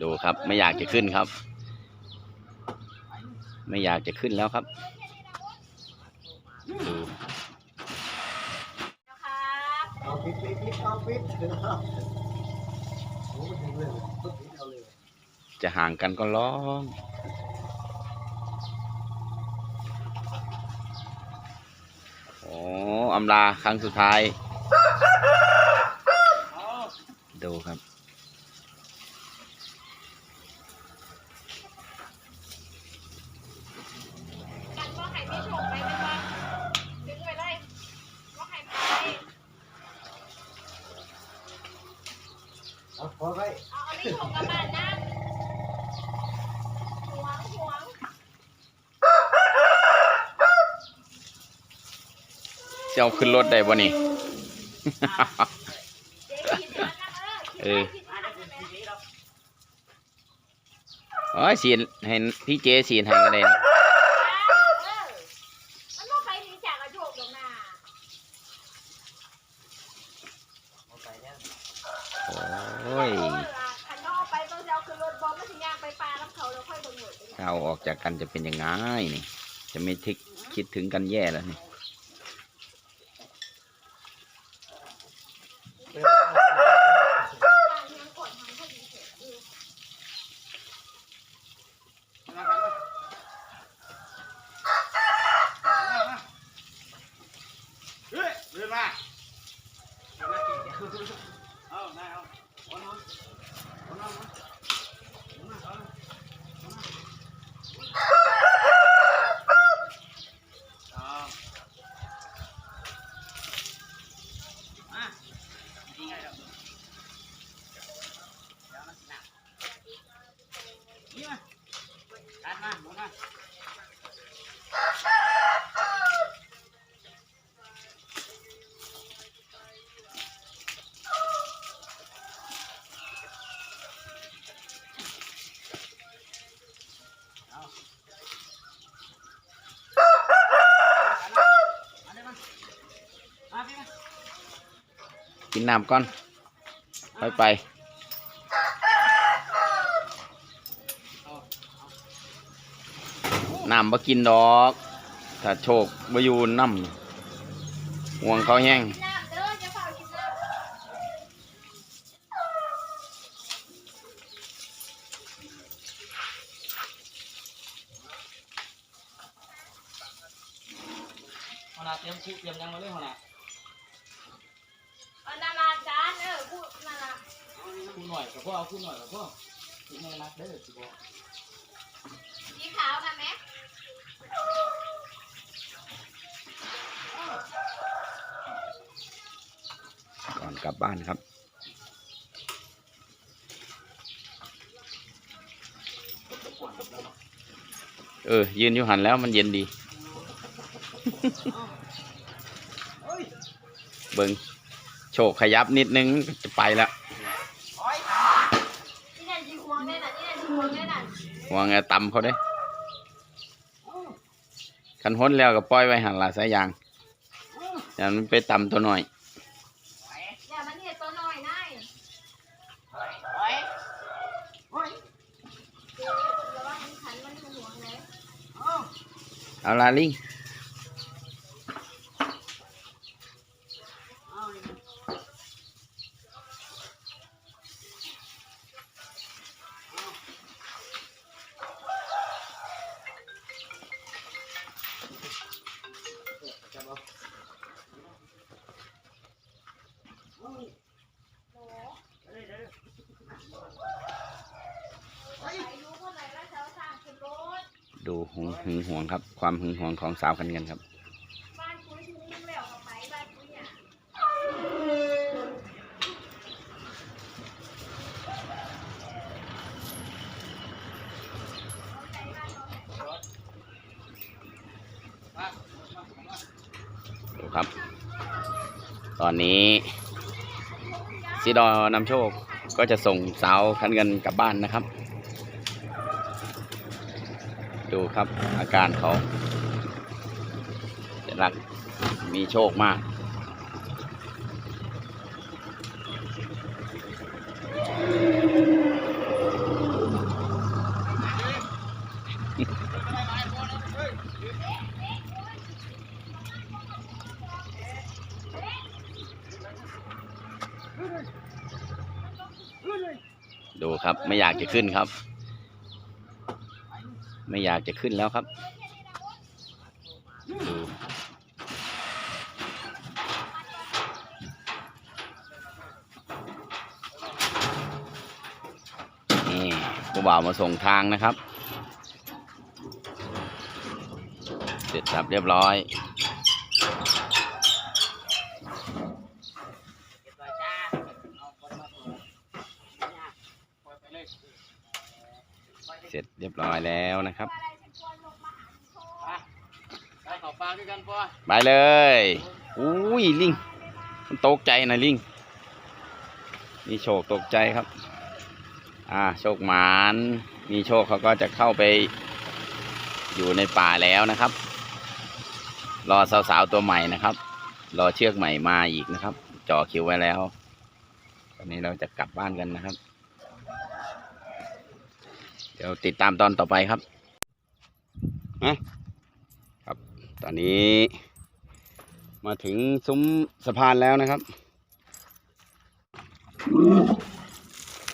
ดูครับ ไม่อยากจะขึ้นครับ ไม่อยากจะขึ้นแล้วครับดูเอาปิดปิดปิดเอาปิดจะห่างกันก็ร้องโอ้อำลาครั้งสุดท้าย ดูครับ อาพอไว้เอาอันนี้ถูกกับบ้านนะหวงหวงเจ้าขึ้นรถได้บ่นี่ เจ๊คิดมานะเออคิดมาคิดมานะแม่ โอ้ยสีนเห็นพี่เจสีนให้กันเลย เออมันต้องไปหนีจากกระโจกตรงหน้า เอาไปเนี่ย โอ้ย เพราะว่าคันนอกไปต้องจะเอาขึ้นรถบอมไม่ถึงยางไปปลาแล้วเขาแล้วค่อยเบิ่งหมด ถ้าเอาออก จะเป็นยังไงนี่ จะไม่ทิกคิดถึงกันแย่แล้วนี่เอาได้เอาเอาได้เอาเอาเอาเอาเอา นี่มาดันมาหมุนมา มาพี่มา กินน้ำก่อนค่อยไปน้ำบ่กินดอก ถ้าโชคบ่อยู่น้ำห่วงเขาแห้งกินน้ำเด้อจะเฝ้ากินน้ำหัวหน้าเตรียมคุกเตรียมยังมาเลยหัวหน้า กับพ่อเอาคุณหน่อยกับพ่อคุณแม่รักเด้อสิบอกสีขาวนะแม่ก่อนกลับบ้านครับ เออ ยืนอยู่หันแล้วมันเย็นดี เบิงโชคขยับนิดนึงจะไปแล้ว นี่นั่นจีค วางไงตำเขาได้คันห้นแล้วก็ปล่อยไว้หันละสายยางอย่างมันไปตำตัวหน่อยเอาละลิง ดูหึงหึงหวงครับ ความหึงหวงของสาวกันกันครับดูครับ ตอนนี้ซีดอนำโชคก็จะส่งสาวคันเงินกลับบ้านนะครับ ดูครับ อาการเขาจะรักมีโชคมาก ดูครับไม่อยากจะขึ้นครับ ไม่อยากจะขึ้นแล้วครับดูนี่ผู้บ่าวมาส่งทางนะครับ เสร็จสับเรียบร้อย เสร็จเรียบร้อยแล้วนะครับ ไปขอปลาด้วยกันพ่อไปเลย อุ้ยลิง มันตกใจนะลิง มีโชคตกใจครับ อ่าโชคหมาน มีโชคเขาก็จะเข้าไปอยู่ในป่าแล้วนะครับ รอสาวๆตัวใหม่นะครับ รอเชือกใหม่มาอีกนะครับ จ่อคิวไว้แล้ว ตอนนี้เราจะกลับบ้านกันนะครับเดี๋ยวติดตามตอนต่อไปครับฮะครับ ตอนนี้ มาถึงซุ้มสะพานแล้วนะครับ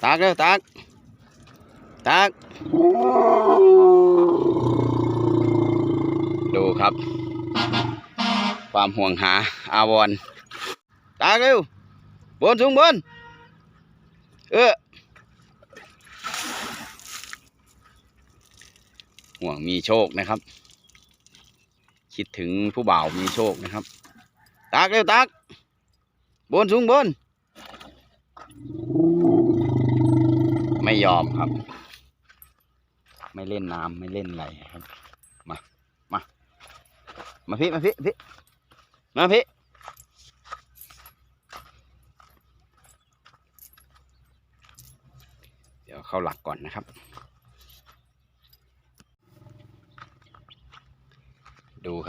ตักเร็วตักตักดูครับ ความห่วงหาอาวรตักเร็วบนสูงบนเออ ห่วงมีโชคนะครับ คิดถึงผู้บ่าวมีโชคนะครับ ตักเร็วตัก บนสูงบน ไม่ยอมครับ ไม่เล่นน้ำไม่เล่นอะไรครับ มา มา มาพี่มาพี่พี่มาพี่เดี๋ยวเข้าหลักก่อนนะครับ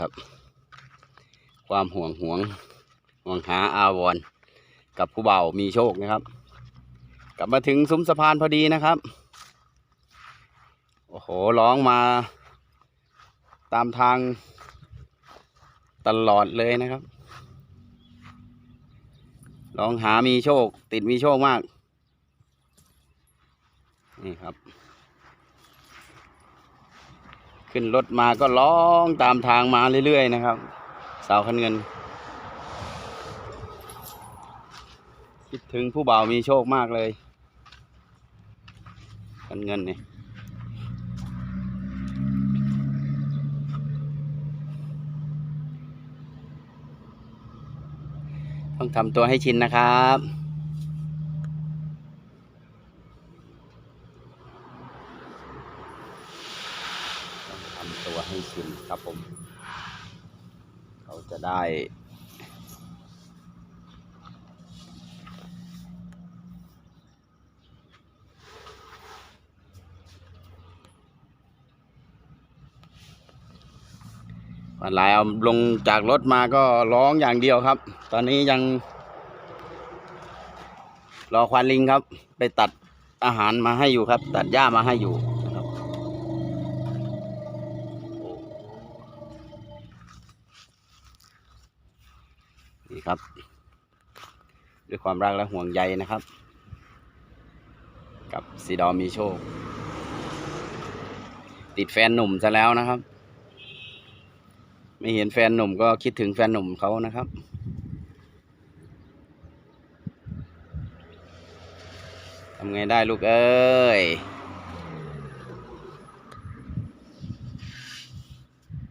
ครับ ความห่วงห่วงห่วงหาอาวรกับผู้เบามีโชคนะครับ กลับมาถึงซุ้มสะพานพอดีนะครับ โอ้โหร้องมา ตามทางตลอดเลยนะครับร้องหามีโชค ติดมีโชคมาก นี่ครับ ขึ้นรถมาก็ร้องตามทางมาเรื่อยๆนะครับ สาวคันเงิน คิดถึงผู้บ่าวมีโชคมากเลย คันเงินนี่ต้องทำตัวให้ชินนะครับ ตัวให้ชินครับผม เขาจะได้ วันหลายเอาลงจากรถมาก็ร้องอย่างเดียวครับ ตอนนี้ยัง รอควานลิงครับ ไปตัดอาหารมาให้อยู่ครับ ตัดหญ้ามาให้อยู่ นี่ครับ ด้วยความรักและห่วงใยนะครับ กับสีดอมมีโชค ติดแฟนหนุ่มซะแล้วนะครับ ไม่เห็นแฟนหนุ่มก็คิดถึงแฟนหนุ่มเขานะครับทำไงได้ลูกเอ้ย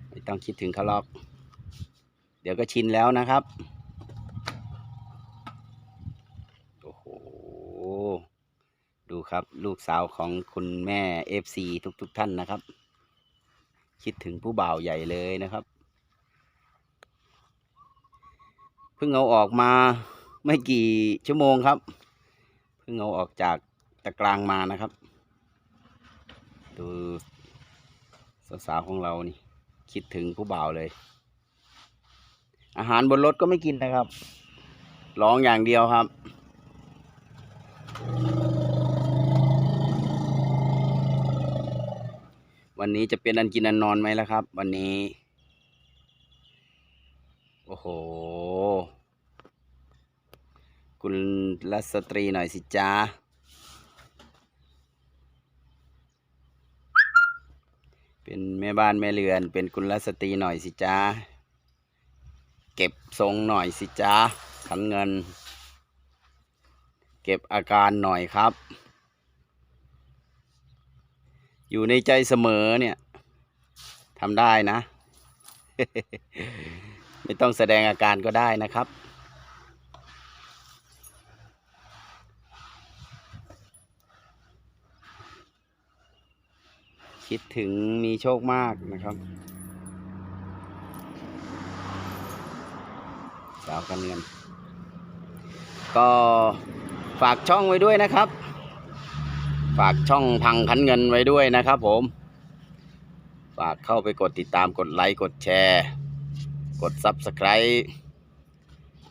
ไม่ต้องคิดถึงเขาหรอก เดี๋ยวก็ชินแล้วนะครับ โอ้โห ดู ครับ ลูกสาวของคุณแม่เอฟซีทุกๆทท่านนะครับ คิดถึงผู้บ่าวใหญ่เลยนะครับ เพิ่งเอาออกมาไม่กี่ชั่วโมงครับ เพิ่งเอาออกจากตะกลางมานะครับ ดูสาวๆของเรานี่ คิดถึงผู้บ่าวเลย อาหารบนรถก็ไม่กินนะครับ ร้องอย่างเดียวครับ วันนี้จะเป็นอันกินอันนอนไหมล่ะครับ วันนี้ โอ้โห คุณรัสตรีหน่อยสิจ้าเป็นแม่บ้านแม่เรือน เป็นคุณรัสตรีหน่อยสิจ้าเก็บทรงหน่อยสิจ้าขันเงิน เก็บอาการหน่อยครับ อยู่ในใจเสมอเนี่ยทำได้นะ ไม่ต้องแสดงอาการก็ได้นะครับ คิดถึงมีโชคมากนะครับสาวกันเงินก็ฝากช่องไว้ด้วยนะครับ ฝากช่องพังคันเงินไว้ด้วยนะครับ ผม ฝากเข้าไปกดติดตามกดไลค์กดแชร์ กด Subscribe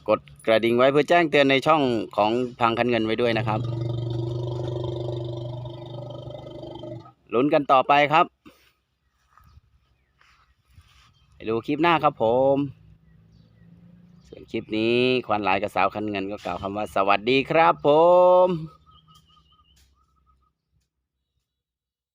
กดกระดิ่งไว้เพื่อแจ้งเตือนในช่องของพังคันเงินไว้ด้วยนะครับลุ้นกันต่อไปครับไปดูคลิปหน้าครับผม ส่วนคลิปนี้ควันหลายกับสาวคันเงินก็กล่าวคำว่าสวัสดีครับผม